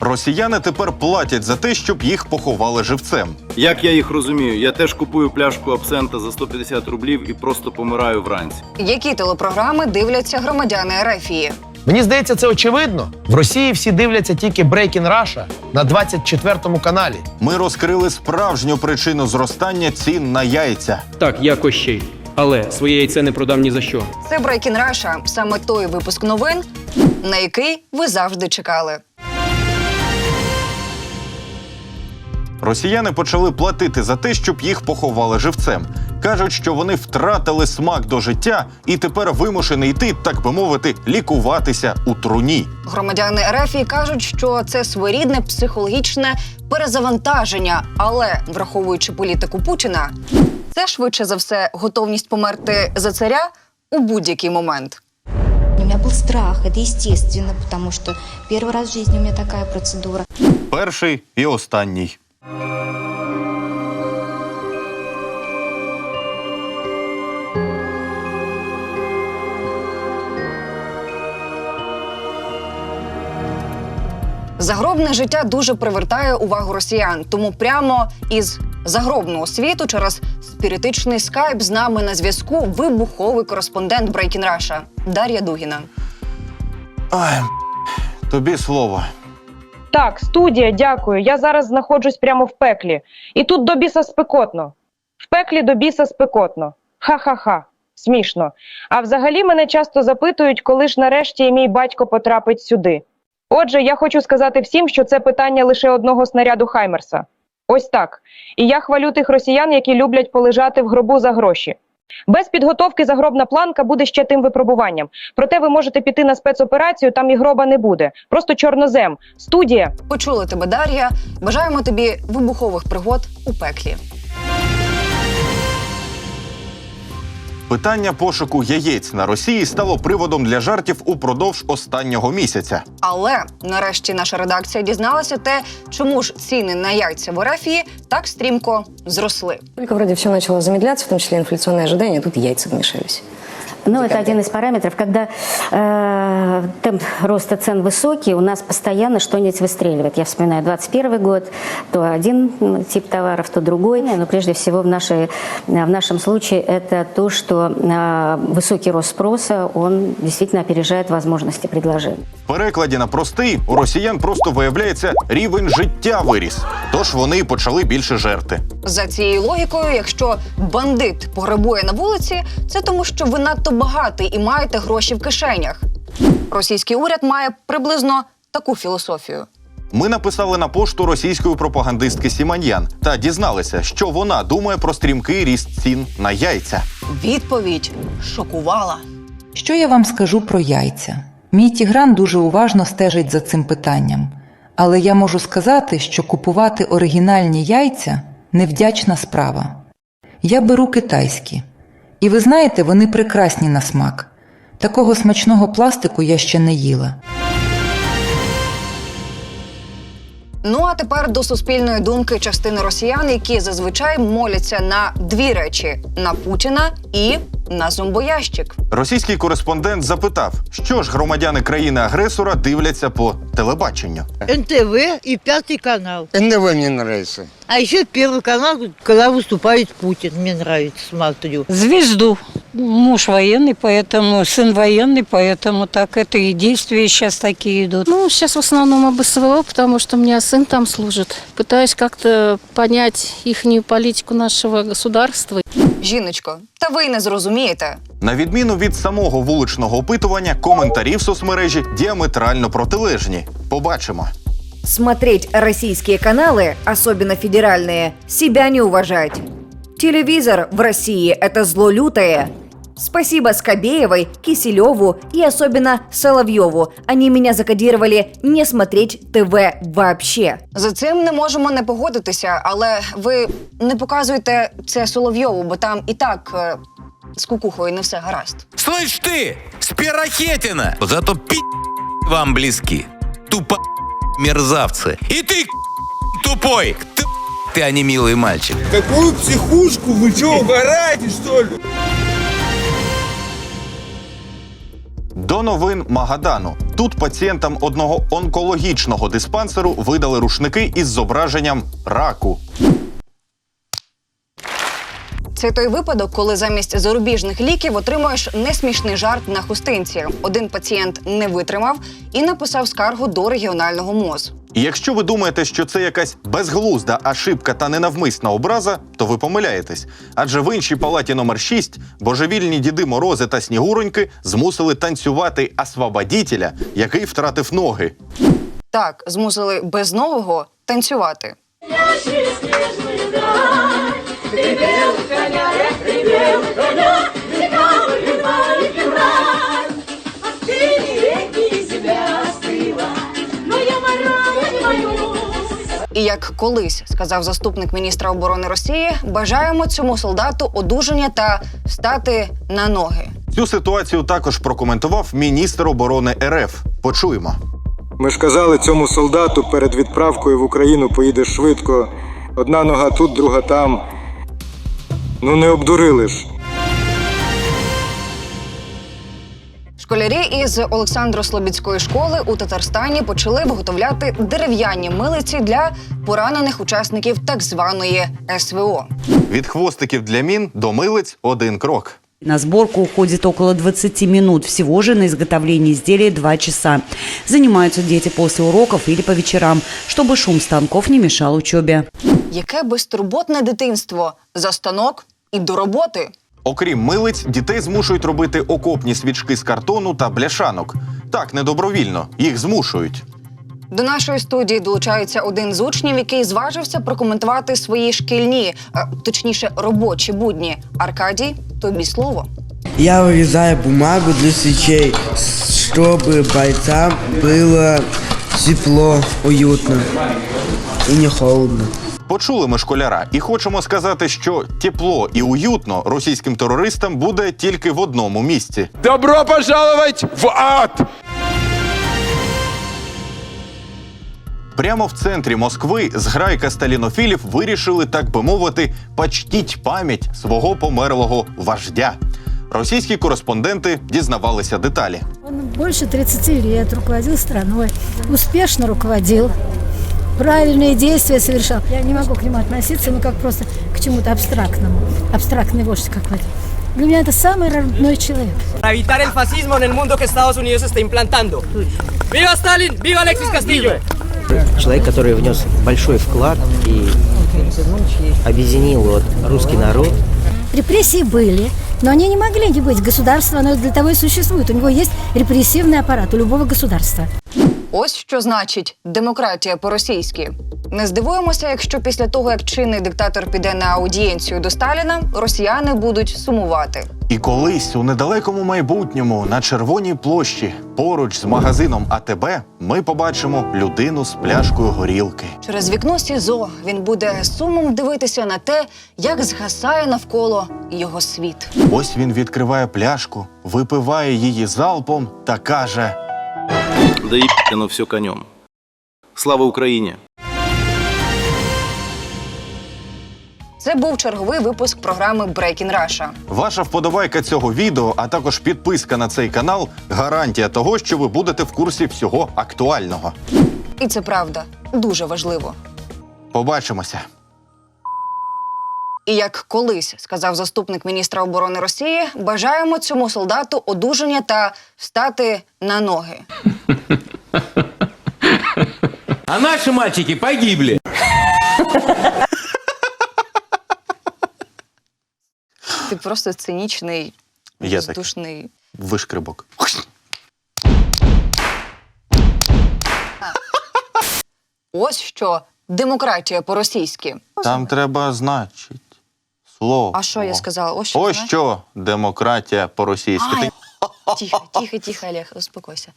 Росіяни тепер платять за те, щоб їх поховали живцем. Як я їх розумію, я теж купую пляшку абсента за 150 рублів і просто помираю вранці. Які телепрограми дивляться громадяни Ерефії? Мені здається, це очевидно. В Росії всі дивляться тільки Breaking Russia на 24 каналі. Ми розкрили справжню причину зростання цін на яйця. Так, я Кощей. Але своє яйце не продам ні за що. Це Breaking Russia, саме той випуск новин, на який ви завжди чекали. Росіяни почали платити за те, щоб їх поховали живцем. Кажуть, що вони втратили смак до життя і тепер вимушені йти, так би мовити, лікуватися у труні. Громадяни Ерефії кажуть, що це своєрідне психологічне перезавантаження, але враховуючи політику Путіна, це швидше за все готовність померти за царя у будь-який момент. У меня был страх, это естественно, потому что первый раз в жизни у меня такая процедура. Перший і останній. Загробне життя дуже привертає увагу росіян, тому прямо із загробного світу через спіритичний скайп з нами на зв'язку вибуховий кореспондент Breaking Russia Дар'я Дугіна. Ай, тобі слово. Так, студія, дякую. Я зараз знаходжусь прямо в пеклі. І тут до біса спекотно. В пеклі до біса спекотно. Ха-ха-ха. Смішно. А взагалі мене часто запитують, коли ж нарешті мій батько потрапить сюди. Отже, я хочу сказати всім, що це питання лише одного снаряду Хаймерса. Ось так. І я хвалю тих росіян, які люблять полежати в гробу за гроші. Без підготовки загробна планка буде ще тим випробуванням. Проте ви можете піти на спецоперацію, там і гроба не буде. Просто чорнозем. Студія. Почули тебе, Дар'я. Бажаємо тобі вибухових пригод у пеклі. Питання пошуку яєць на Росії стало приводом для жартів упродовж останнього місяця. Але нарешті наша редакція дізналася те, чому ж ціни на яйця в Арафії так стрімко зросли. Тільки вроді все почало замідлятися, в тому числі інфляційне ожидання, тут яйця вмешались. Ну, это один из параметров. Когда э, темп роста цен высокий, у нас постоянно что-нибудь выстреливает. Я вспоминаю 21 год, то один м, тип товаров, то другой. Но прежде всего в, нашей, в нашем случае это то, что э, высокий рост спроса, он действительно опережает возможности предложения. В перекладі на простий у росіян просто виявляється рівень життя виріс. Тож вони й почали більше жерти. За цією логікою, якщо бандит пограбує на вулиці, це тому, що ви надто багатий і маєте гроші в кишенях. Російський уряд має приблизно таку філософію. Ми написали на пошту російської пропагандистки Сіманьян та дізналися, що вона думає про стрімкий ріст цін на яйця. Відповідь шокувала. Що я вам скажу про яйця? Мій Тігран дуже уважно стежить за цим питанням. Але я можу сказати, що купувати оригінальні яйця невдячна справа. Я беру китайські. І ви знаєте, вони прекрасні на смак. Такого смачного пластику я ще не їла. Ну а тепер до суспільної думки частини росіян, які зазвичай моляться на дві речі: на Путіна і на зомбоящик. Російський кореспондент запитав, що ж громадяни країни-агресора дивляться по телебаченню. НТВ и Пятый канал. НДВ мне нравится. А еще Первый канал, когда выступает Путин. Мне нравится, смотрю. Звезду. Муж военный, поэтому сын военный, поэтому так это и действия сейчас такие идут. Ну, сейчас в основном об СВО, потому что у меня сын там служит. Пытаюсь как-то понять ихнюю политику нашего государства. Жіночко, та ви й не зрозумієте. На відміну від самого вуличного опитування, коментарі в соцмережі діаметрально протилежні. Побачимо. Смотреть российские каналы, особенно федеральные, себя не уважать. Телевизор в России – это зло лютое. Спасибо Скобеевой, Киселеву и особенно Соловьеву. Они меня закодировали не смотреть ТВ вообще. За цим не можемо не погодитися, але ви не показуєте це Соловйову, бо там і так е, з кукухою не все гаразд. Слышь ты, спирохетина! Зато пи вам близки. Тупо мерзавцы. И ты тупой. Ты, ты, а не милый мальчик. Какую психушку? Вы что, угораете, что ли? До новин Магадану. Тут пацієнтам одного онкологічного диспансеру видали рушники із зображенням раку. Це той випадок, коли замість зарубіжних ліків отримуєш несмішний жарт на хустинці. Один пацієнт не витримав і написав скаргу до регіонального МОЗ. І якщо ви думаєте, що це якась безглузда ошибка та ненавмисна образа, то ви помиляєтесь. Адже в іншій палаті номер 6 божевільні діди Морози та Снігуроньки змусили танцювати освободітеля, який втратив ноги. Так, змусили безногого танцювати. І як колись сказав заступник міністра оборони Росії, бажаємо цьому солдату одужання та встати на ноги. Цю ситуацію також прокоментував міністр оборони РФ. Почуємо. Ми ж казали цьому солдату перед відправкою в Україну поїдеш швидко. Одна нога тут, друга там. Ну не обдурили ж. Школярі із Олександро-Слобідської школи у Татарстані почали виготовляти дерев'яні милиці для поранених учасників так званої СВО. Від хвостиків для мін до милиць один крок. На сборку уходит около 20 минут. Всего же на изготовление изделия 2 часа. Занимаются дети после уроков или по вечерам, чтобы шум станков не мешал учебе. Яке безтурботне дитинство за станок і до роботи. Окрім милиць, дітей змушують робити окопні свічки з картону та бляшанок. Так, не добровільно, їх змушують. До нашої студії долучається один з учнів, який зважився прокоментувати свої шкільні, е, точніше, робочі будні. Аркадій, тобі слово. Я вырезаю бумагу для свечей, чтобы бойцам было тепло, уютно и не холодно. Почули ми школяра і хочемо сказати, що тепло і уютно російським терористам буде тільки в одному місці. Добро пожаловать в ад! Прямо в центрі Москви зграйка сталінофілів вирішили, так би мовити, почтіть пам'ять свого померлого вождя. Російські кореспонденти дізнавалися деталі. Он больше 30 лет руководил страной, успешно руководил, правильные действия совершал. Я не могу к нему относиться, ну как просто к чему-то абстрактному. Абстрактный вождь какой-то. Для меня это самый родной человек. Evitar el fascismo en el mundo que Estados Unidos está implantando. ¡Viva Stalin! ¡Viva Alexis Castillo! Человек, который внес большой вклад и объединил вот русский народ. Репрессии были, но они не могли не быть. Государство, оно для того и существует. У него есть репрессивный аппарат у любого государства. Ось що значить демократія по-російськи. Не здивуємося, якщо після того, як чинний диктатор піде на аудієнцію до Сталіна, росіяни будуть сумувати. І колись у недалекому майбутньому на червоній площі поруч з магазином АТБ ми побачимо людину з пляшкою горілки. Через вікно СІЗО він буде сумом дивитися на те, як згасає навколо його світ. Ось він відкриває пляшку, випиває її залпом та каже: Да ебать оно все конем. Слава Україні! Це був черговий випуск програми Breaking Russia. Ваша вподобайка цього відео, а також підписка на цей канал гарантія того, що ви будете в курсі всього актуального. І це правда дуже важливо. Побачимося. І як колись сказав заступник міністра оборони Росії, бажаємо цьому солдату одужання та встати на ноги. А наши мальчики погибли. Ти просто цинічний, Я так. здушний. Вишкрибок. Ось що демократія по-російськи. Там треба значить. Слово. А що я сказала? Ось що. Ось що демократія по-російськи. Ай, Тихо, тихо, тихо, Олег, успокойся.